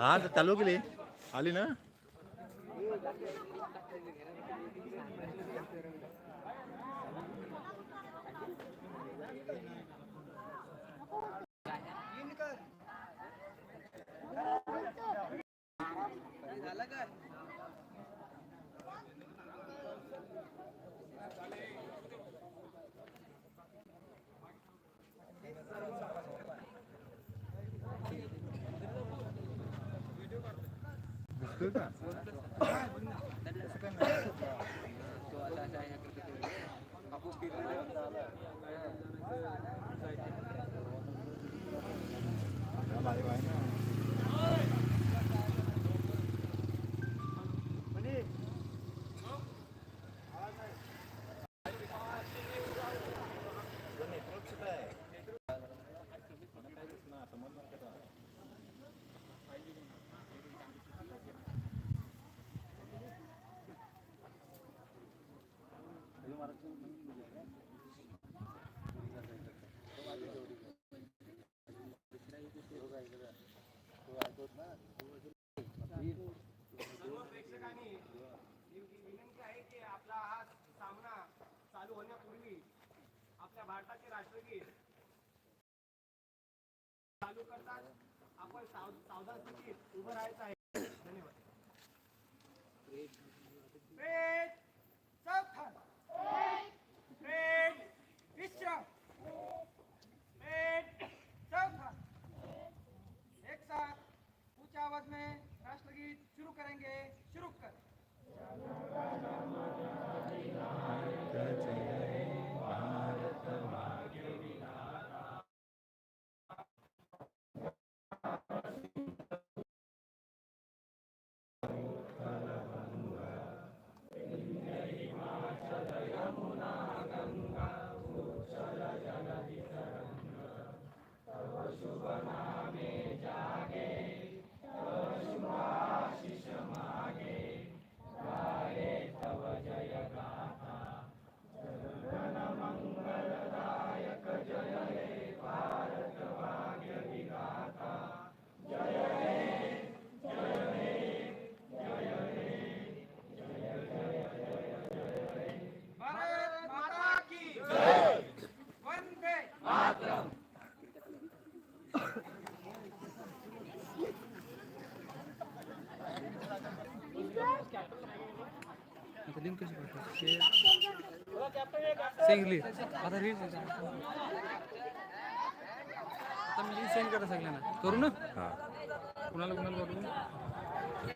हा तर चालू केली. आली ना? 对的 भारताचे राष्ट्रगीत चालू करतात. आपण साव- सावधान स्थितीत उभं राहायचं आहे. एक साथ ऊंचे आवाज में राष्ट्रगीत शुरू करेंगे. शुरू कर. लिंक कशी पाठवायची सेंगली आता रील आता मी सेंड करा सगळ्यांना. करू ना? हा. कुणाला कुणाला पाठवू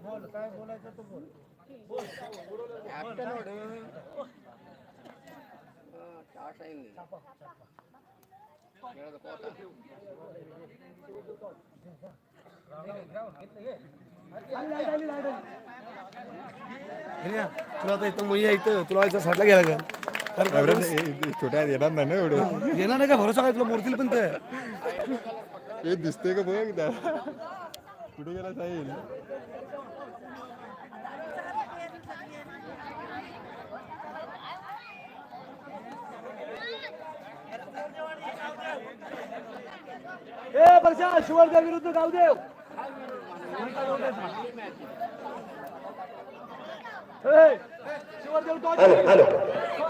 बोल काय बोलायचं तू बोल बोल. टाटा तुला आता इथं मुली आहे इथं तुला याच्या साईडला गेला का हे- छोट्या येणार नाही ना एवढं? येणार नाही का? भरोसा काय तुला? मूर्तीला पण तर. हे दिसतंय का बघ एकदा. कुठे गेला साहिल ए वर्षा शिवर्धन विरुद्ध गावदेव ए, शिवर्धन तो हॅलो हॅलो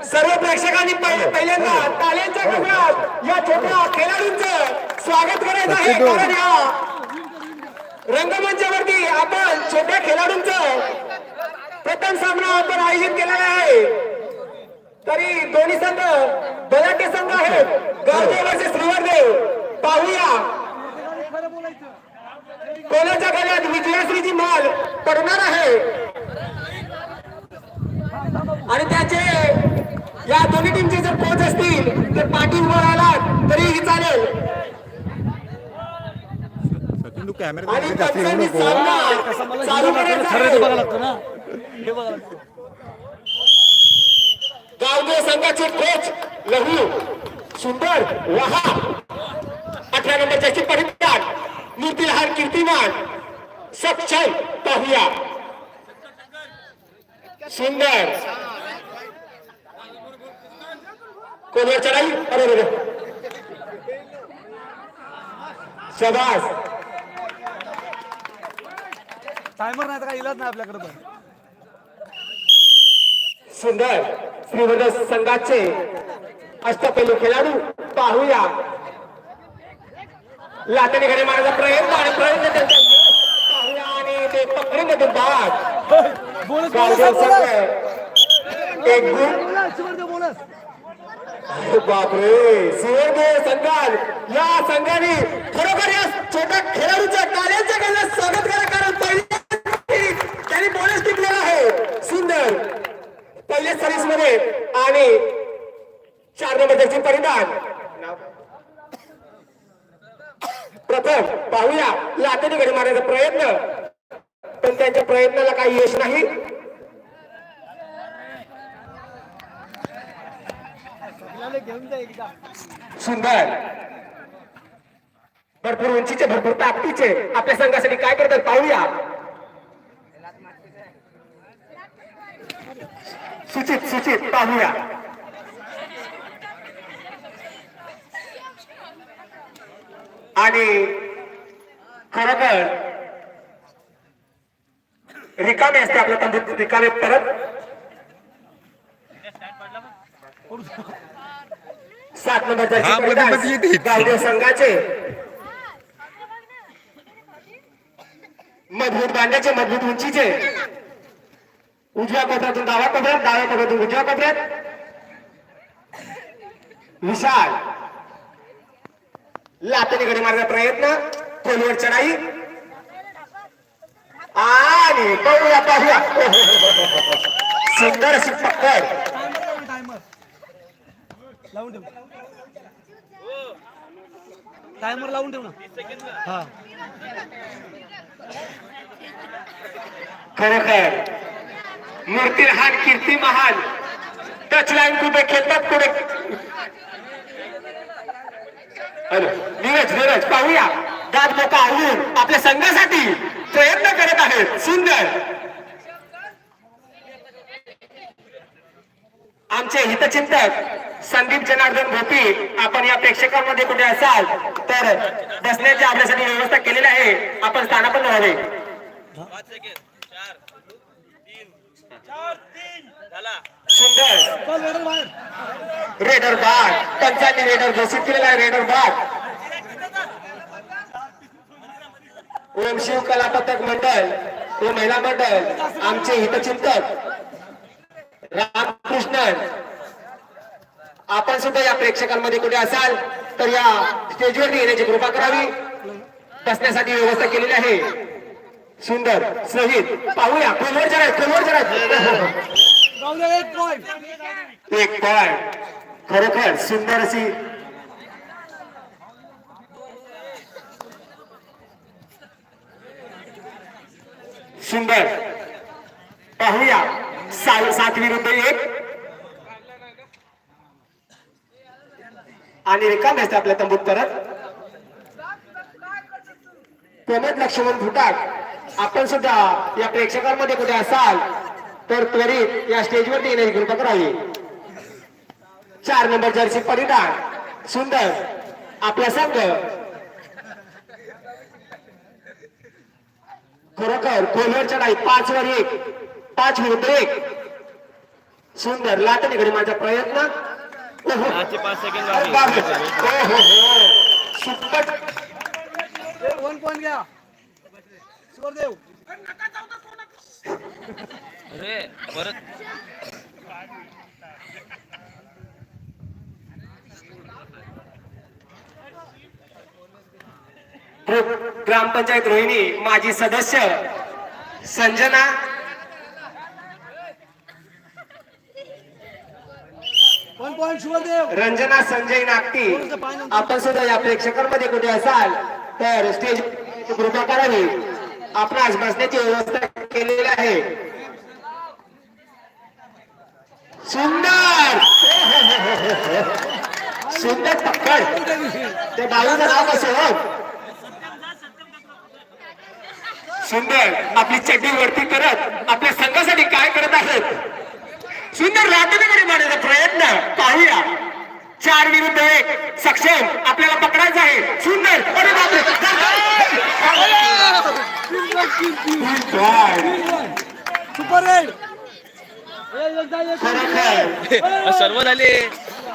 सर्व प्रेक्षकांनी पहि- पहिल्यांदा टाळ्यांच्या गजरात या छोट्या खेळाडूंचं स्वागत करायचं आहे. कारण या रंगमंचावरती आपण छोट्या खेळाडूंचं प्रथम सामना आपण आयोजित केलेला आहे. तरी दोन्ही संघ बलाढ्य संघ आहेत. गावदेव वर्सेस श्रीवर्देव पाहूया. कोणाच्या गळ्यात विजयश्रीची माल पडणार आहे? आणि त्याचे या दोन्ही टीमचे जर कोच असतील तर पाठी उभं राहिलात तरीही चालेल. आणि पंचांनी सामना चालू करायचा हे गावदेव संघाचे कोच लहू सुंदर वहा अठरा नंबर जशी मूर्तीलहार कीर्तिमान सक्षम पाहूया. सुंदर. कोणवर चढाई अरे रे शबास. टायमर नाही तर काही इलाज नाही आपल्याकडे पण. सुंदर. श्रीवर्ध संघाचे अष्टपैलू खेळाडू पाहूया. लाटेने घरी मारण्याचा प्रयत्न आणि प्रयत्न आणि ते पकडून घेतो बाद. एक गुण बापरे सुवर्णदेव संघात या संघाने खरोखर या छोट्या खेळाडूच्या टाळ्यांच्या गल्ल्यात स्वागत करा कारण पहिले त्यांनी बोनस टिकलेला आहे. सुंदर. पहिल्या सर्व्हिसमध्ये आणि चार नंबरची परिधान. प्रथम पाहूया लाटेने घडी मारण्याचा प्रयत्न. पण त्यांच्या प्रयत्नाला काही यश नाही. सुंदर. भरपूर उंचीचे भरपूर ताकदीचे. आपल्या संघासाठी काय करतात पाहूया. सुचित सुचित पाहूया. आणि खरोखर रिकामे असते आपल्या तंबूत रिकामे परत. सात मध्ये मध्ये नंबर येते. गावदेव संघाचे. मजबूत बांध्याचे मजबूत उंचीचे. उजव्या कोपऱ्यातून डाव्या कोपऱ्यात डाव्या कोपऱ्यातून उजव्या कोपऱ्यात. विशाल. लातेने घडी मारण्याचा प्रयत्न खोलवर चढाई. आणि पाहूया पाहूया. सुंदर अशी पकड. टायमर लावून ठेव. टायमर लावून ठेव ना. हा. खरोखर मूर्तिलहान कीर्ती महान टच लाईन कुठे खेळतात कुठे? नीरज नीरज पाहूया. दाद मोका आवडून आपल्या संघासाठी प्रयत्न करत आहेत सुंदर. आमचे हितचिंतक संदीप जनार्दन भोपी आपण या प्रेक्षकांमध्ये कुठे असाल तर बसण्याची आपल्यासाठी व्यवस्था केलेली आहे. आपण स्थानापन्न व्हावे. सुंदर. रेडर बाग पंचांनी रेडर घोषित केलेला आहे रेडर बाग ओम शिव कला पथक मंडळ व महिला मंडळ आमचे हितचिंतक रामकृष्णन. आपण सुद्धा या प्रेक्षकांमध्ये कुठे असाल तर या स्टेजवरती येण्याची कृपा करावी. बसण्यासाठी व्यवस्था केलेली आहे. सुंदर सहित पाहूया. खोलवर जरा खोलवर जरा एक पॉइंट खरोखर सुंदर अशी. सुंदर. पाहूया. सा- सात विरुद्ध एक. आणि रिकाम असते आपल्या तंबूत परत. प्रमोद लक्ष्मण फुटाक. आपण सुद्धा या प्रेक्षकांमध्ये कुठे असाल तर त्वरित या स्टेजवर येण्याची कृपा करावी. चार नंबर जर्सी परिधान सुंदर आपला संघ. खरोखर खोलवर नाही पाच वर एक पाच विरुद्ध एक. सुंदर लाट लाटणीकडे माझा प्रयत्न. हो. सुपट. वन पॉइंट घ्या? अरे परत. ग्रामपंचायत रोहिणी माजी सदस्य संजना. रंजना संजय नागटी. आपण सुद्धा या प्रेक्षकांमध्ये कुठे असाल तर स्टेज कृपा करावी आपणास बसण्याची व्यवस्था केलेली आहे. सुंदर! सुंदर पक्कड. ते बाळूचं नाव कसं हो सुंदर आपली चड्डी वरती करत आपल्या संघासाठी काय करत आहेत? सुंदर लाटणीकडे मारण्याचा प्रयत्न. पाहूया. चार विरुद्ध एक. सक्षम आपल्याला पकडायचं आहे. सुंदर अरे बापरे! सुपर सर्व झाले.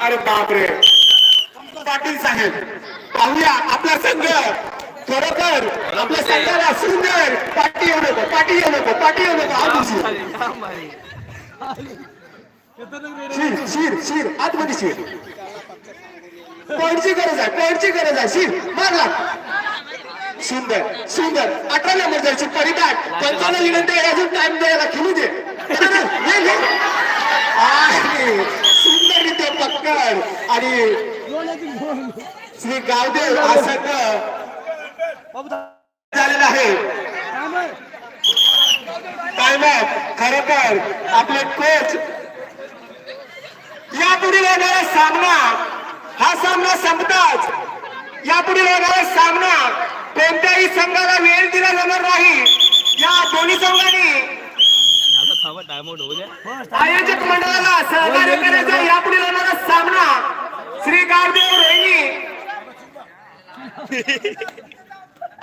अरे बापरे. पाटील साहेब पाहूया आपला संघ. खरोखर आपल्या संघाला सुंदर पाठी येऊ नको पाठी येऊ नको पाठी येऊ नको. दिवशी शिर शिर शिर. आतमध्ये शिर. पॉईंटची गरज आहे पॉईंटची गरज आहे. शिर मारला सुंदर सुंदर. अठरा नंबर जरची परिदाट पंचावन्न विनंती अजून टाइम द्यायला खेळू दे. सुंदर ये. पक्कड आणि श्री गावदेव हा संघ झालेला आहे. काम खर तर आपले कोच यापुढील येणारा सामना हा सामना संपताच. यापुढील येणारा सामना कोणत्याही संघाला वेळ दिला जाणार नाही. या दोन्ही संघांनी आयोजक मंडळाला सहकार्य करायचा यापुढे होणारा सामना श्री गावदेव रोहिणी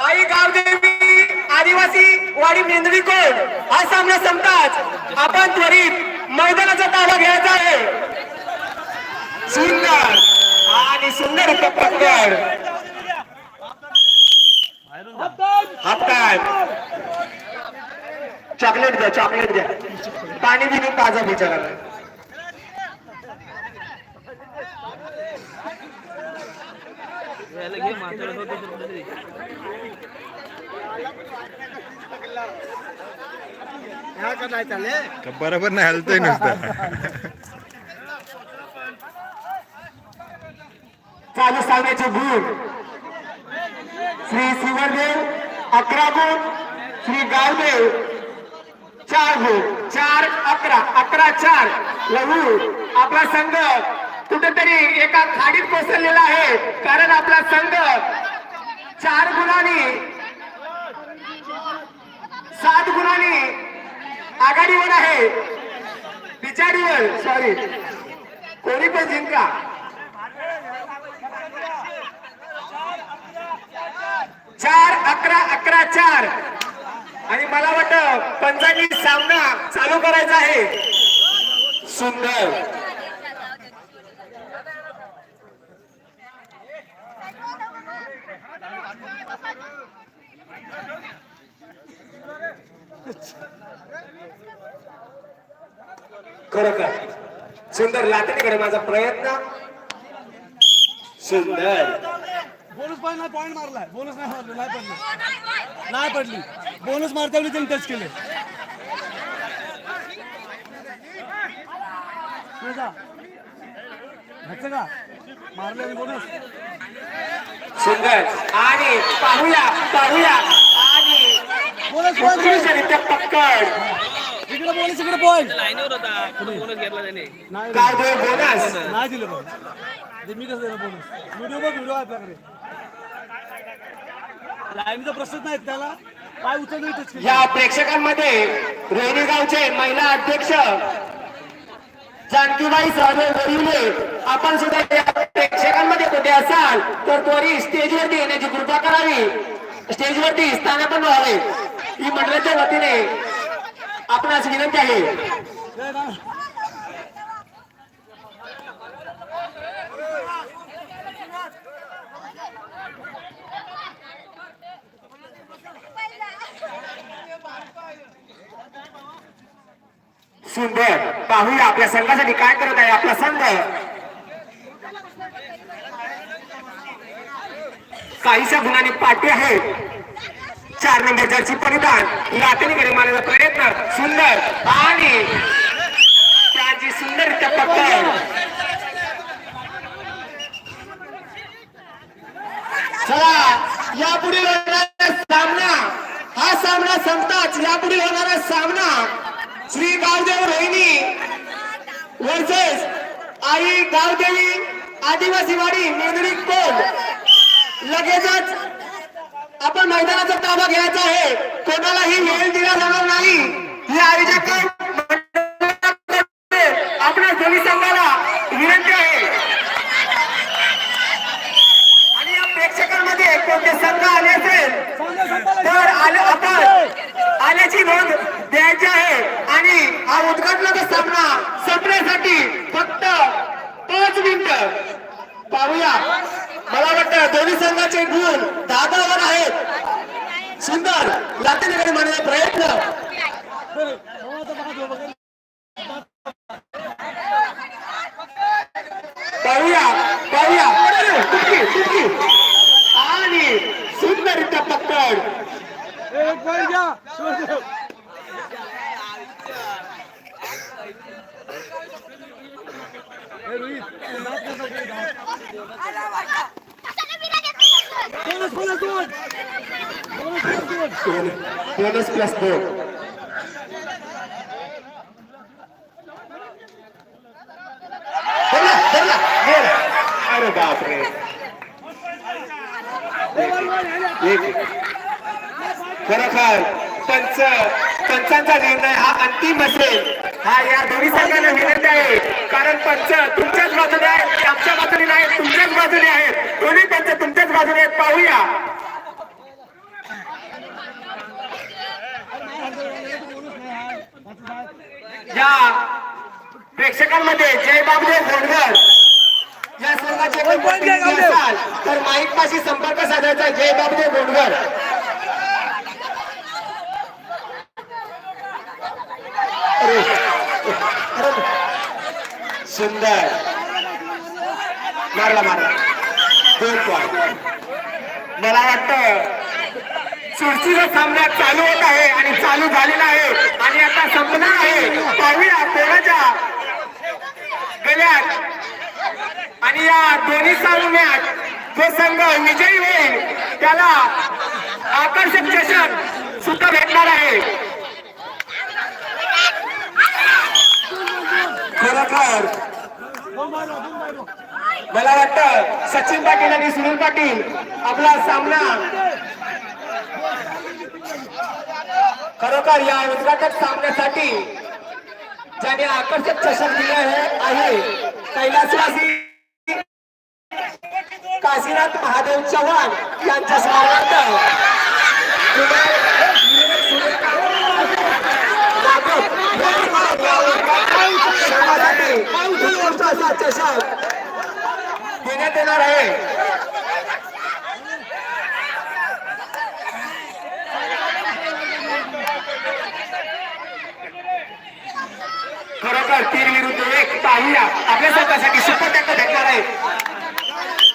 आई गावदेवी आदिवासी वाडी मेंदळी कोण? हा सामना संपताच. आपण त्वरित मैदानाचा ताबा घ्यायचा आहे. सुंदर आणि सुंदर पकड हाफ टाइम चॉकलेट द्या चॉकलेट द्या पाणी दिली ताजा होतं का बरोबर नाही हलतंय नुसतं. चालू सांगण्याचे गुण श्री सिंहदेव अकरा गुण श्री गावदेव चार गुण. चार अकरा. अकरा चार. लहू आपला संघ कुठेतरी एका खाडीत कोसळलेला आहे. कारण आपला संघ चार गुणांनी सात गुणांनी आघाडीवर आहे. बिचारीवर सॉरी कोणी पण जिंका. चार अकरा अकरा चार. आणि मला वाटतं पंचांनी सामना चालू करायचा आहे. सुंदर. खरोखर सुंदर लाटणीकडे माझा प्रयत्न. सुंदर. बोनस पॉईंट नाही पॉईंट मारलाय. बोनस नाही मारलं नाही पडली. नाही पडली. बोनस मारता वेळी त्यांनी टच केले. का? मारले बोनस. सुंदर. आणि पाहूया पाहूया. आणि बोनस पॉईंट पक्कड इकडे बोनस इकडे पॉईंट लाईनीवर होता. बोनस घेतला त्याने. नाही गावदेव बोनस. नाही दिलं ते मी कसं देणार बोनस व्हिडिओ बघ व्हिडिओ आपल्याकडे. लाईनचा प्रश्नच नाही त्याला. टच केलं. या प्रेक्षकांमध्ये रोहिणी गावचे महिला अध्यक्ष जानकीबाई सहदेव वरिवले आपण सुद्धा या प्रेक्षकांमध्ये कुठे असाल तर त्वरित स्टेजवरती येण्याची कृपा करावी. स्टेजवरती स्थानापन्न व्हावे. ही मंडळाच्या वतीने आपणास विनंती आहे. सुंदर पाहूया आपल्या संघासाठी काय करत आहे आपला संघ. काहीशा गुणाने पाठी आहे. चार नंबर जर्सी परिधानकडे मारण्याचा प्रयत्न. सुंदर आणि त्याची सुंदररित्या पकड. चला यापुढे होणारा सामना हा सामना संपताच यापुढे होणारा सामना. श्री गावदेव रोहिणी वर्सेस आई गावदेवी आदिवासी वाडी मेंदडी कोण लगेचच आपण मैदानाचा ताबा घ्यायचा आहे. कोणालाही वेळ दिला जाणार नाही. हे आयोजक आपल्या दोन्ही संघाला विनंती आहे आणि या प्रेक्षकांमध्ये कोणते संघ आले असेल तर आले आपण आल्याची नोंद द्यायची आहे आणि हा उद्घाटनाचा सामना संपण्यासाठी फक्त पाच मिनिट पाहूया मला वाटतं दोन्ही संघाचे गुण दहा दहावर आहेत सुंदर लातेनगरी म्हणण्याचा प्रयत्न हो, आता बघा, तो बघा. पाहूया पाहूया. आणि सुंदररित्या पकड. बोनस प्लस दोन धरला, धरला, गेला. अरे बापरे. खरोखर पंच पंचांचा निर्णय हा अंतिम असेल. हा या दोन्ही संघाला विनंती आहे. कारण पंच तुमच्याच बाजूने आहेत आमच्या बाजूने नाही तुमच्याच बाजूने आहेत. दोन्ही पंच तुमच्याच बाजूने आहेत. पाहूया. या प्रेक्षकांमध्ये जय बाबदेव घोडकर या संघाचे असाल तर माईक पाशी संपर्क साधायचा जय अरे, अरे, सुंदर. मारला मारला. दोन पॉईंट मला वाटतं चुरचीचा सामना चालू होत आहे आणि चालू झालेला आहे. आणि आता संपणार आहे. पाहूया कोणाच्या गल्यात आणि या दोन्ही सामन्यात जो संघ विजयी होईल त्याला आकर्षक चषक सुद्धा भेटणार आहे. खरोखर मला वाटतं सचिन पाटील आणि सुनील पाटील आपला सामना खरोखर या उद्घाटक सामन्यासाठी ज्याने आकर्षक चषक दिले आहे कैलासवासी काशीनाथ महादेव चव्हाण यांच्या स्मरणार्थ चषक देण्यात येणार आहे. खरोखर तीन विरुद्ध एक पाहिला आपल्या स्वतःसाठी सुपर टँक भेटणार आहे दोन पॉईंट गावदेव. कायम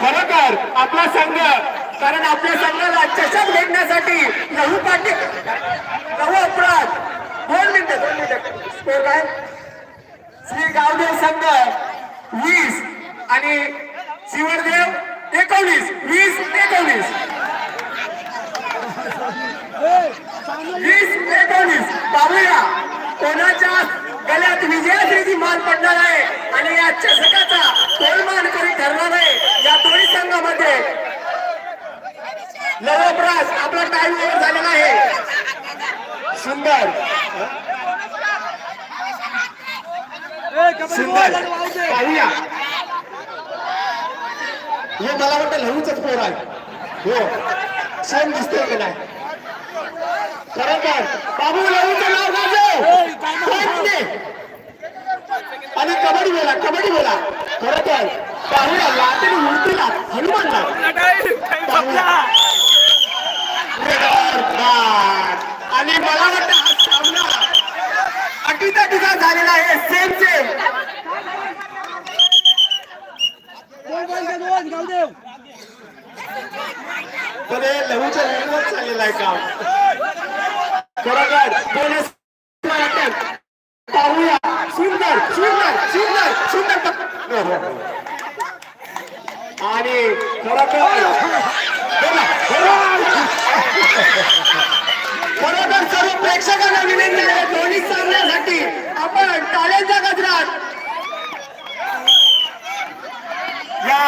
खरोखर आपला संघ कारण आपल्या संघाला चषक भेटण्यासाठी लहू पाटील लहू अपराध. दोन मिनिटं दोन मिनिटं. स्कोर काय? श्री गावदेव संघ वीस. आणि शिवरदेव एकोणीस. वीस एकोणीस. वीस एकोणीस. पाहूया कोणाच्या गळ्यात विजयाश्रीची मान पडणार आहे आणि या चषकाचा तोलमान करी ठरणार आहे या दोन्ही संघामध्ये. नवप्रास आपला टाइम ओव्हर झालेला आहे. सुंदर. सुंदर. पाहूया. हे मला वाटतं लहूच पोर आहे. हो. सण दिसतोय की नाही? खरं तर. बाबू लहूचं नाव गाजव कोण ते? आणि कबड्डी बोला खरं तर पाहूया लाटेल उलटीला हनुमानला आणि मला वाटतं हा सामना अटीतटीचा झालेला आहे. सेम सेम हे लहूच्या वेळेवर चाललेलं आहे काम. बरोबर बोनस पाहूया. सुंदर सुंदर सुंदर सुंदर हो, हो, हो. आणि खरं तर बोला. बरोबर सर्व प्रेक्षकांना विनंती आहे दोन्ही सामन्यासाठी आपण टाळ्यांच्या गजरात या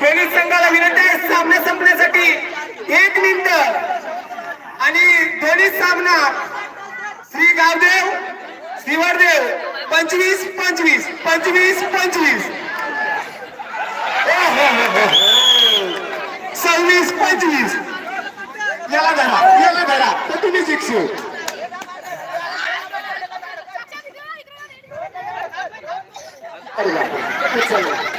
टेनिस संघाला विनंती आहे सामना संपण्यासाठी एक मिनिट आणि सामना श्री गावदेव श्रीवरदेव पंचवीस पंचवीस पंचवीस पंचवीस. सव्वीस पंचवीस. याला धरा याला धरा तर तुम्ही शिक्षू अरे